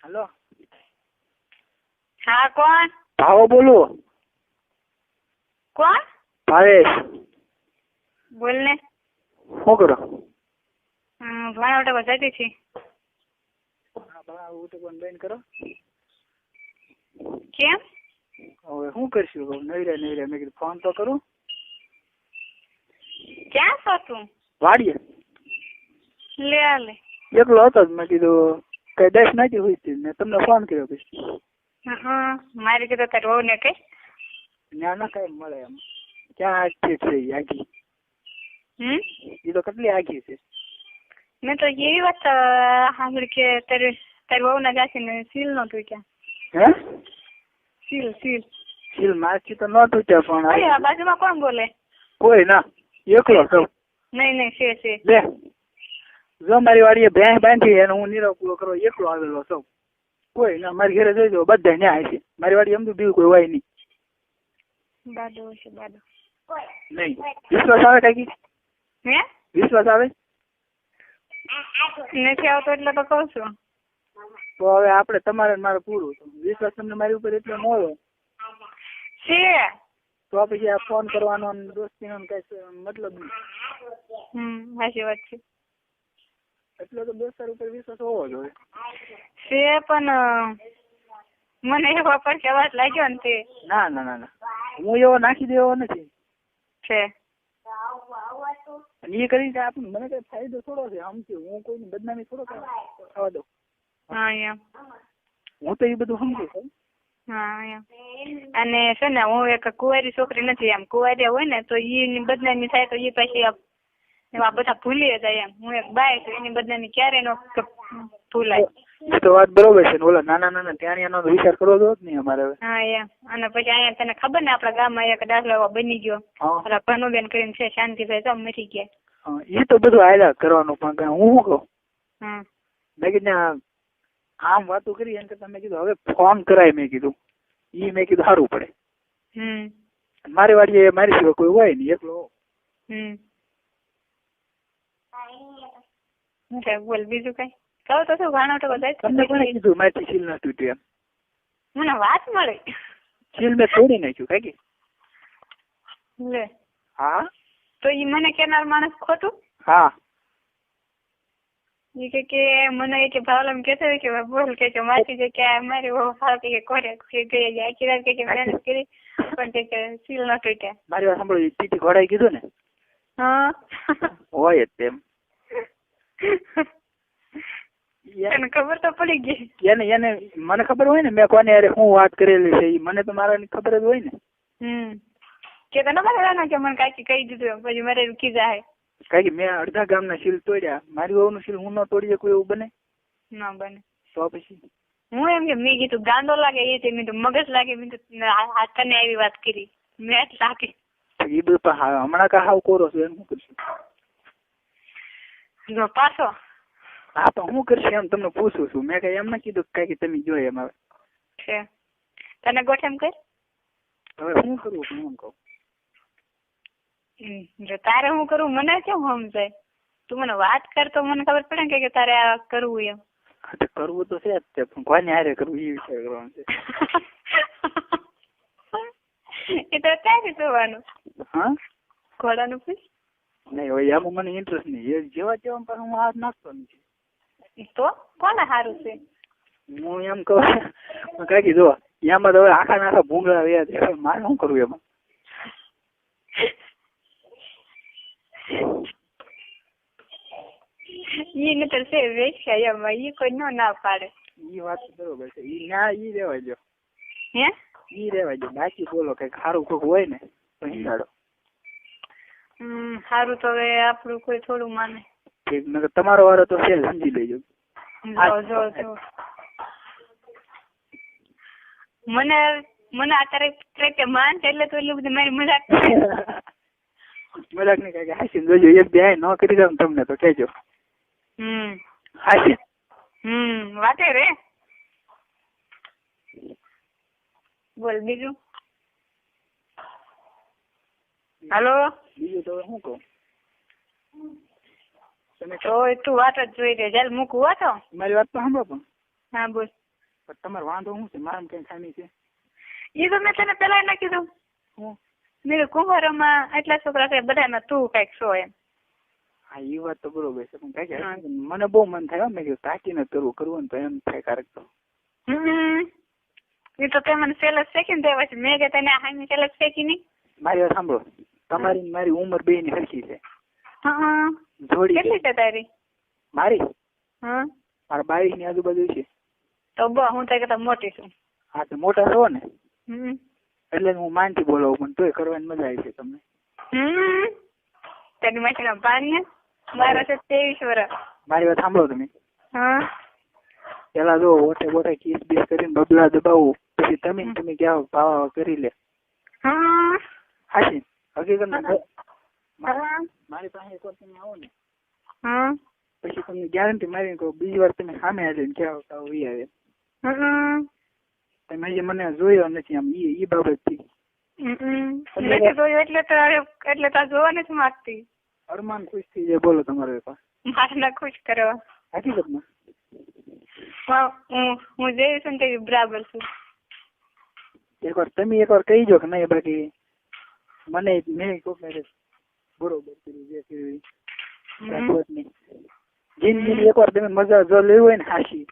Hello. હા કોણ? ભાવો બોલું. કોણ? ભાવેશ. બોલ ને શું કરો? ભણા ઉઠા બજાતી છી હા ભણા ઉઠે પણ બેન કરો. કેમ? હવે શું કરશું? નહીં નવરે મેં કીધું ફોન તો કરું. ક્યાં છો તું? વાડીએ. લે આ લે. એકલો હતો જ મેં કીધું કઈ દસ નથી હતી મેં તમને ફોન કર્યો પછી હા મારી કીધો તારી વહુ ને કઈ? ના ના કઈ મળે એમ. ક્યાં આખી છે આખી હમ? એ તો કેટલી આખી છે? મેં તો એવી વાત સાંભળી કે તારે તારી વહુ ના જાશે ને સીલ નો તૂટ્યા. હે? Seal seal. સીલ મારથી તો ન તૂટ્યા પણ બાજુમાં કોણ બોલે? કોઈ ના એકલો છો નહીં નહીં છે છે લે જો મારી વાડીએ ભેંસ બાંધી અને હું નીરવ પૂરો કરો એકલો આવેલો છું. કોઈ ના મારી ઘરે જોઈ જો બધા ન્યાય છે. મારી વાડી એમ તો બીજું કોઈ હોય નહીં. છે નહીં. વિશ્વાસ આવે કાકી હે? વિશ્વાસ આવે? નથી આવતો એટલે તો કહું છું. તો હવે આપણે તમારે મારે પૂરું વિશ્વાસ તમને મારી ઉપર એટલો ન હોય. છે. તો પછી આ ફોન કરવાનો દોસ્તી દોસ્તીનો ને કઈ મતલબ નહીં. હમ સાચી વાત છે. એટલો તો દોસ્તાર ઉપર વિશ્વાસ હોવો જોઈએ. છે પણ મને એવો પણ અવાજ લાગ્યો ને તે. ના ના ના ના. હું એવો નાખી દેવો નથી. છે. અને એ કરીને આપણને મને કઈ ફાયદો થોડો છે. સમજુ હું કોઈની બદનામી થોડો થવા દઉં. હા એમ. હું તો એ બધું સમજુ છું. અને છે ને હું એક કુંવારી છોકરી નથી. એમ કુંવારી હોય ને તો ઈ બદનામી થાય તો ઈ પછી એવા બધા ભૂલી જાય એમ. હું એક બાય છું એની બધાની ક્યારે નો ભૂલાય. એ તો વાત બરોબર છે ઓલા નાના નાના ત્યાં એનો વિચાર કરવો તો જ નહીં અમારે હવે. હા એમ. અને પછી અહીંયા તને ખબર ને આપણા ગામમાં એક દાખલો બની ગયો. ઓલા ભનુબેન કરીને છે શાંતિભાઈ તો મરી ગયા. એ તો બધું આયલા કરવાનું પણ હું શું કહું? મેં કીધું આમ વાતો કરી એમ કરતા મેં કીધું હવે ફોન કરાય મેં કીધું. ઈ મેં કીધું સારું પડે. મારી વાડીએ મારી સિવાય કોઈ હોય નહીં એકલો. હમ. બોલ બીજું કઈ? કહું તો શું ભાણો તો બધા તમને કોને કીધું મારી સીલ ન તૂટ્યું એમ? મને વાત મળી. સીલ મેં તોડી નાખ્યું કાકી લે. હા? તો ઈ મને કેનાર માણસ ખોટું? હા. ઈ કે કે મને કે ભાવલમ કેતો કે બોલ કે કે માસી જે કે મારી બહુ ફાવતી કે કોરે કે ગઈ જાય કે રાત કે કે મહેનત કરી પણ કે કે સીલ ન તૂટ્યા મારી વાત સાંભળો ટીટી ઘોડાઈ કીધું ને? હા. હોય તેમ. તને ખબર તો પડી ગઈ. એને એને મને ખબર હોય ને મેં કોને અરે હું વાત કરેલી છે મને તો મારાની ખબર જ હોય ને. હમ. કે તને મારે કે મને કાકી કહી દીધું પછી મારે રૂકી જાય. કાકી મેં અડધા ગામના શીલ તોડ્યા. મારી વહુનું શીલ હું ન તોડી શકું એવું બને? ના બને. તો પછી? હું એમ કે મેં કીધું ગાંડો લાગે એ છે મેં તો મગજ લાગે મેં તો તને આવી વાત કરી. મેં જ લાગે. એ બધું હમણાં કા હાવ કોરો છું એમ શું કરશું જો પાછો? હા તો હું કરશે એમ તમને પૂછું છું. મેં કઈ એમ ના કીધું કઈ તમે જો એમ હવે છે. તને ગોઠ એમ કર. હવે શું કરવું હું એમ કહું? જો તારે હું કરું મને કેમ સમજાય? તું મને વાત કર તો મને ખબર પડે ને કે- કે તારે આ કરવું એમ. કરવું તો છે જ તે પણ કોને હારે કરવું? એ વિચાર કરવાનો છે. એ તો ક્યાં જોવાનું હા? ઘોડાનું પૂછ. નહીં હવે એમાં મને ઇન્ટરેસ્ટ નહીં. એ જેવા જેવા પણ હું હાથ નાખતો નથી. તો? કોને સારું છે? હું એમ કહું કાકી કીધું એમાં તો હવે આખા નાખા ભૂંગળા રહ્યા છે. મારે શું કરવું એમાં? ઈ નતર છે વેચ્યા એમાં ઈ કોઈ નો ના પાડે. ઈ વાત બરોબર છે. ઈ ના ઈ રેવા દો હે? ઈ રેવા દો બાકી બોલો કઈ સારું કોક હોય ને તો હિંડાડો. સારું તો હવે આપણું કોઈ થોડું માને. તમારો વારો તો છે સમજી લેજો. મને મને અત્યારે ટ્રેકે માન એટલે તો એટલું બધું મારી મજાક. મજાક નહીં કાંઈ હાસી જોજો એક બે ન કરી દઉં તમને તો કહેજો. હમ. હાસી. હમ વાતે રે. બોલ બીજું? હાલો? બીજું તો શું કહું? તમે તો તું વાત જ જોઈ રહ્યો ચાલ મૂકું વાતો મારી વાત તો સાંભળો પણ. હા બોલ. પણ તમારો વાંધો શું છે? મારામાં કઈ ખામી છે? એ તો મેં તને પેલા ના કીધું. હું? મેં કીધું કુંભારોમાં આટલા છોકરા છે બધામાં તું કંઈક છો એમ. હા એ વાત તો બરોબર છે. પણ કઈ મને બહુ મન થાય મેં કીધું તાકીને કરવું કરવું ને તો એમ થાય કારક તો. એ તો તે મને સેલસ ફેંકીને દેવા પછી મેં કે તને હાની સેલસ ફેંકી નહીં. મારી વાત સાંભળો. તમારી મારી ઉંમર બે ની સરખી છે. જોડી કેટલી છે. તારી? મારી? હા. મારા બાવીસની આજુબાજુ છે. તો બા હું તારી કરતા મોટી છું. હા તો મોટા છો ને? એટલે હું માનથી બોલાવું પણ તોય કરવાની મજા આવી છે તમને. તારી માસી માસીના પાણી મારા છે ત્રેવીસ વર્ષ. મારી વાત સાંભળો તમે. હા. પેલા જો ઓટે બોટે કિસ બીસ કરીને બબલા દબાવું પછી તમે તમે ક્યાં ભાવા કરી લે. હા. હાચી હકીકત મારી પાસે એકવાર તમે આવો ને. હા. પછી તમને ગેરંટી મારીને કહું બીજી વાર તમે સામે આવીને ક્યાં આવતા વી આવે. તમે હજી મને જોયો નથી આમ ઈ ઈ બાબતથી. નથી જોયું એટલે તો એટલે તો જોવા નથી માંગતી અરમાન ખુશ થઈ જાય બોલો તમારો મારે ખુશ કરવા. હકીકતમાં? હા, હું છું ને બરાબર છું. એકવાર તમે એકવાર કહી જો કે નહીં બાકી મને મેં કોક ને બરોબર કર્યું જે કર્યું. રાખવત નહીં એકવાર તમે મજા જો લેવી હોય ને હાશી.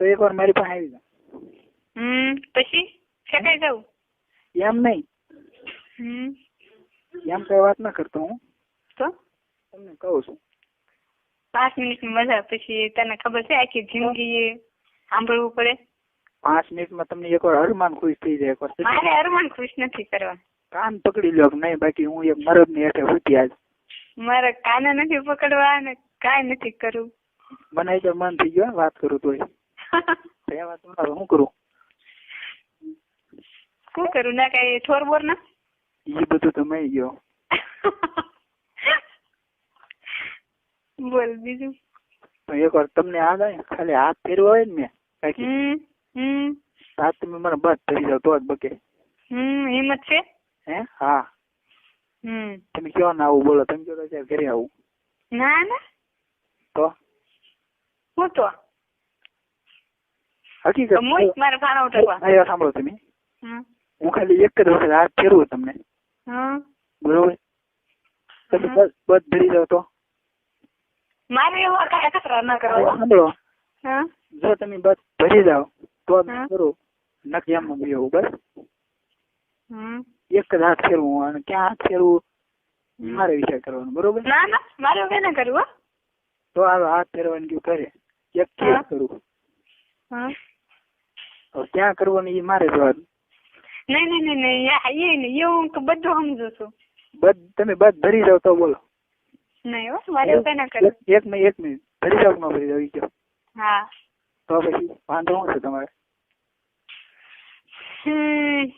તો એકવાર મારી પાસે આવી જાઓ. પછી? ફેંકાઈ જાવ એમ નહીં. હમ. એમ કઈ વાત ના કરતો હું. તો? તમને કહું છું. પાંચ મિનિટની મજા પછી તને ખબર છે આખી જિંદગી સાંભળવું પડે? પાંચ મિનિટમાં તમને એકવાર હરમાન ખુશ થઈ જાય એકવાર મારે હરમાન ખુશ નથી કરવા કાન પકડી લ્યો નહીં બાકી હું એક મરદની હેઠે ઉઠી આજ મારે કાને નથી પકડવા અને કાંઈ નથી કરવું મને તો મન થઈ ગયો વાત કરું તોય. એ વાત હું કરું? શું કરું? ના કઈ થોર બોર ના? ઈ બધું તમે ગયો. બોલ બીજું. તો એકવાર તમને યાદ આવે ખાલી હાથ ફેરવા હોય ને મેં હાથ તમે મને બસ ફેરી જાવ તો જ બકે. હમ હિંમત છે? હે? હા. હમ. તમે કયો ના આવું બોલો તમે કયો તો ઘરે આવું. ના ના. તો? હું તો? હકીકત મારે ભાણા ઉઠાડવા. મારી સાંભળો તમે. હું ખાલી એક જ વખત હાથ ફેરવું તમને. બરોબર? તમે બસ બસ ધરી જાવ તો. મારે એવો કાંઈ કચરા ના કરવો. સાંભળો. હા જો તમે બસ ભરી જાવ તો કરો. નક્કી એમ બસ. હમ. એક જ હાથ ફેરવું અને ક્યાં હાથ ફેરવું મારે વિચાર કરવાનો બરોબર? ના ના મારે એવું ના કરવું તો આ હાથ ફેરવાની કયું કરે. એક ક્યાં કરવું ક્યાં કરવાનું એ મારે જોવાનું. નહીં નહીં નહીં નહીં એ નહીં એ હું તો બધું સમજુ છું. બધ તમે બધ ભરી જાવ તો બોલો. નહીં હો મારે એવું કઈ ના કરવું. એક મિનિટ એક મિનિટ. ભરી જાવ ન ભરી જાવ ઈ. હા. તો પછી વાંધો શું છે તમારે?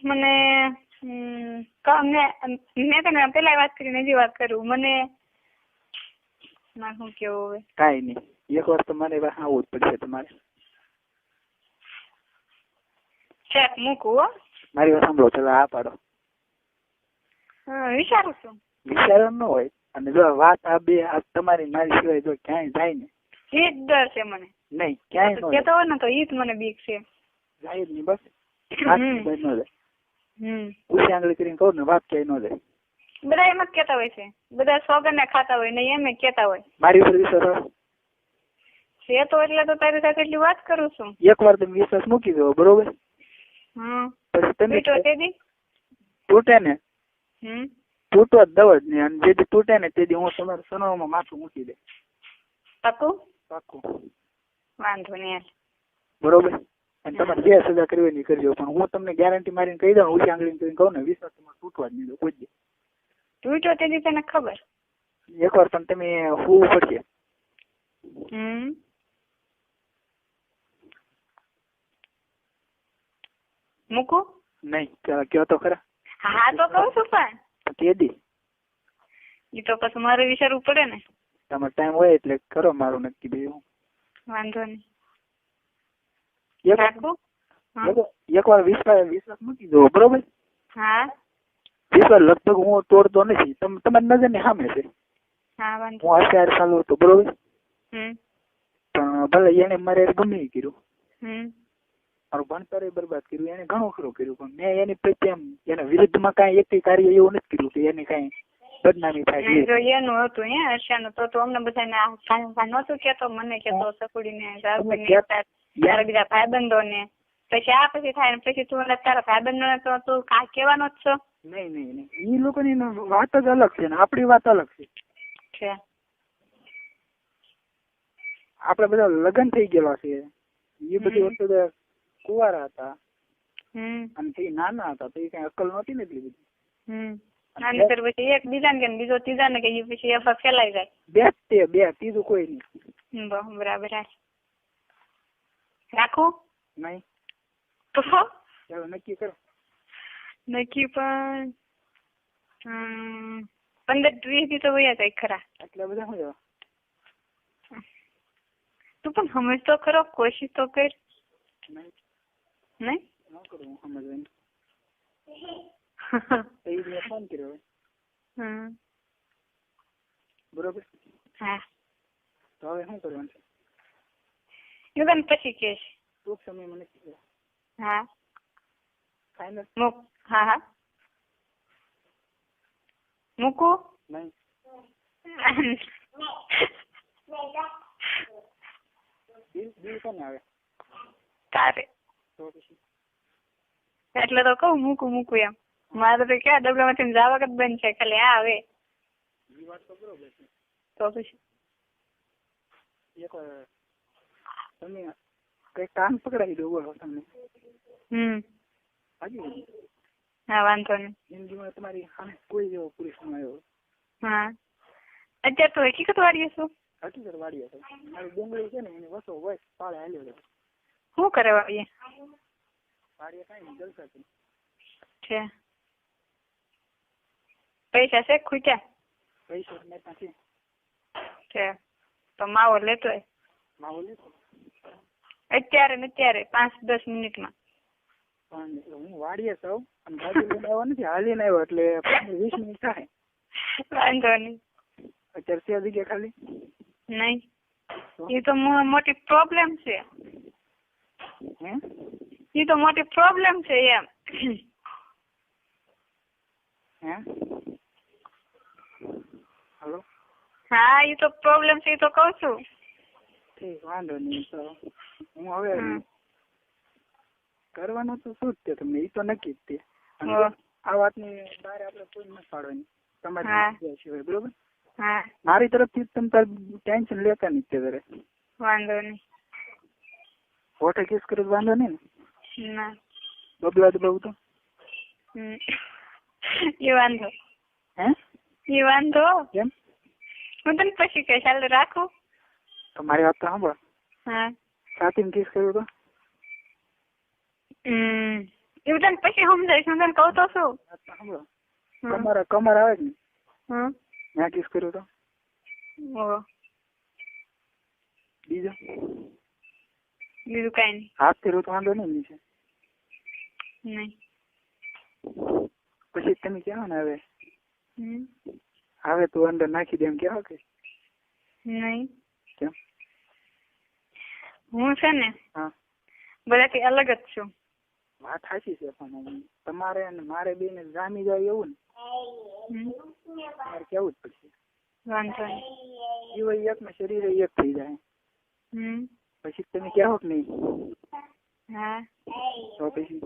મને મેં તને પેલા વાત કરીને હજી વાત કરું. મને શું કેવું હવે? કાંઈ નહીં. એક વાર તમારે આવવું જ પડશે તમારે. ચેક મૂકું હો? મારી વાત સાંભળો ચલો આ પાડો. હા, વિચારું છું. વિચાર ન હોય. અને જો વાત આ બે આ તમારી મારી સિવાય જો ક્યાંય જાય ને. એ જ ડર છે મને. નહીં ક્યાંય કેતો હોય ને તો ઈ જ મને બીક છે. જાય જ નહીં બસ. વાત. ન જાય. આંગળી કરીને કહું ને વાત ક્યાંય ન જાય. બધા એમ જ કેતા હોય છે. બધા સોગંદ ખાતા હોય ને એમ કેતા હોય. મારી ઉપર વિશ્વાસ? છે તો એટલે તો તારી સાથે એટલી વાત કરું છું. એક વાર તમે વિશ્વાસ મૂકી દો બરોબર? હમ. પછી તમે તૂટે ને. હમ. તૂટવા જ દવ જ નહીં અને જેથી તૂટે ને તે હું તમારા સનોમાં માથું મૂકી દે. પાકું? પાકું. વાંધો નહીં. બરોબર? અને તમારે જે સજા કરવી હોય એ કરજો. પણ હું તમને ગેરંટી મારીને કહી દઉં ઉછી આંગળી કરીને કહું ને વિશ્વાસ તમારે તૂટવા જ નહીં કોઈ. બીટો તે દી તને ખબર? એકવાર પણ તમે હોવું પડશે. હમ. મૂકું. નહીં કયો તો ખરા? હા તો કહું છું પણ. તો દી. એ તો પછી મારે વિચારવું પડે ને. તમારે ટાઈમ હોય એટલે કરો મારું નક્કી બીજું વાંધો નહીં. એકવાર વિશ્વાસ વિશ્વાસ મૂકી દો બરોબર? હા. વિશ્વાસ લગભગ હું તોડતો નથી. તમારી નજરની સામે છે. હું અત્યારે ચાલુ હતો બરોબર? પણ ભલે એને મારે ગમે એ કર્યું. મારું ભણતર બરબાદ કર્યું એને ઘણું ખરું કર્યું પણ મેં એની પ્રત્યે એના વિરુદ્ધમાં કાંઈ એક કાર્ય એવું નથી કર્યું કે એને કાંઈ બદનામી થાય જો એનું હતું હે હર્ષાનું તો તો અમને બધાને નહોતું કેતો મને કેતો સકુડીને તારા બીજા ભાઈબંધોને. પછી આ પછી થાય ને પછી તું ઓલા તારા ભાઈબંધોને તો તું કા કહેવાનો જ છો. નહીં નહીં નહીં. એ લોકોની એનો વાત જ અલગ છે ને આપણી વાત અલગ છે. છે. આપણે બધા લગ્ન થઈ ગયેલા છે એ બધી હમ. વસ્તુ તો કુંવારા હતા. હમ. અને તે નાના હતા તો એ કઈ અક્કલ નહોતી ને એટલી બધી. હમ. અને ਫਿਰ પછી એક બીજાને કે ને બીજો ત્રીજાને કે ઈ પછી એફા ફેલાઈ જાય. બે જ તે બે ત્રીજું કોઈ નહીં. હમ, બ- બરાબર. હા રાખું નહીં તો ચાલો નક્કી કરો નક્કી પણ પંદર ત્રીસથી તો વયા જાય ખરા એટલે બધા શું જવા તું પણ સમજ તો ખરો કોશિશ તો કર નહીં નહીં કરું હું સમજવાનું મેં ફોન કર્યો. હમ બરોબર હા તો હવે શું કરવાનું છે હું તને પછી કહીશ ટૂંક સમય મને હા ફાઇનલ મૂક હા હા મૂકું તારે એટલે તો કહું મૂકું મૂકું એમ. મારે તો ક્યાં ડબલામાંથી જાવક જ બંધ છે ખાલી આ આવે તો પછી. તમે કઈ કામ પકડાવી દો બોલો તમને હમ. હાજી. હા વાંધો નહીં. જિંદગીમાં તમારી સામે કોઈ જેવો પુરુષ ન આવ્યો. હા. અત્યારે તો હકીકત વાળીએ છું હકીકત વાળી હતો મારી ડુંગળી છે ને એની વસો હોય પાળે હાલ્યો હતો શું કરે વાળીએ? વાડીએ કાંઈ નહીં જલસા છે. છે. પૈસા છે ખૂટ્યા? પૈસા મેં ત્યાંથી છે. તો માવો લેતો માવો લીધો. અત્યારે ને અત્યારે પાંચ દસ મિનિટમાં. હું વાડીએ સૌ અને ગાડી લઈને આવ્યો નથી હાલીને આવ્યો એટલે વીસ મિનિટ થાય. વાંધો નહીં. અત્યારે છે ગયા ખાલી? નહીં. એ તો મોટી પ્રોબ્લેમ છે. એ તો મોટી પ્રોબ્લેમ છે એમ. હે? હલો? હા એ તો પ્રોબ્લેમ છે એ તો કઉ છું. ઠીક વાંધો નહીં તો. હું હવે કરવાનું તો શું જ તે તમને? એ તો નક્કી જ તે. આ વાતની બહાર આપણે કોઈ ન પાડવાની. તમારી સિવાય બરોબર? મારી તરફથી તમે તાર ટેન્શન લેતા નહીં તે વાંધો નહીં. હોટે કિસ કરે વાંધો નહીં ના? ને. બબલા બહુ તો હમ. એ વાંધો. હે? એ વાંધો? કેમ? હું તને પછી કહીશ ચાલ રાખું. તમારી વાત તો સાંભળ. હા. છાતીમાં કિસ કર્યું તો? એવું તને પછી સમજાય. હું તને કહું તો શું. કમર કમર આવે જ ને? ત્યાં કિસ કર્યું તો? બીજો? બીજું કઈ નહીં. હાથ કર્યું તો વાંધો નહીં નીચે? નહીં. પછી તમે કહો ને હવે? હવે તું અંદર નાખી દે એમ કહો કે? નહીં. કેમ? હું છે ને હા બધાથી અલગ જ છું વાત સાચી છે પણ તમારે અને મારે બે ને જામી જાય એવું ને હમ. તમારે કેવું જ પડશે વાંધો નહીં જીવ એક ને શરીર એક થઈ જાય હમ પછી તમે કહો કે નહીં હા તો પછી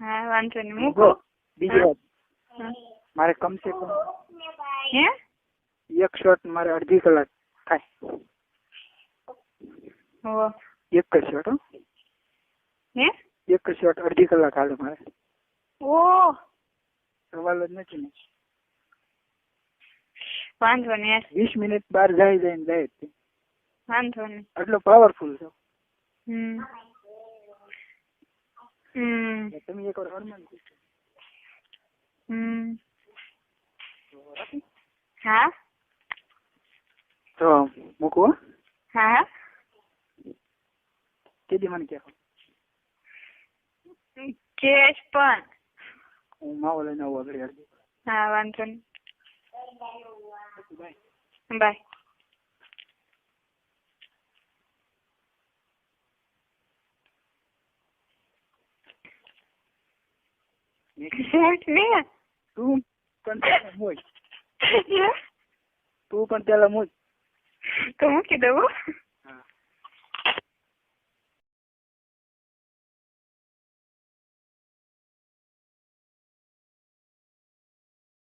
હા વાંધો નહીં મૂકો મૂકો બીજી વાત હા. મારે કમસે કમ હે એક શોટ મારે અડધી કલાક થાય હો એક જ શોટ હો. હે? એક જ શોટ અડધી કલાક હાલે મારે. ઓ. સવાલ જ નથી ને. વાંધો નહીં વીસ મિનિટ બહાર જાય જાય ને જાય. વાંધો નહીં એટલો પાવરફુલ છે. હમ. હમ. તમે એક વાર હનુમાન પૂછો હમ. હા? તો મૂકવો હા. તે દે મને કહેવા? કેશ પણ. હું માવો લઈને આવું આગળ યાર. હા વાંધો નહીં. બાય. તું પણ હોય તું પણ પેલા મોજ તો કીધું?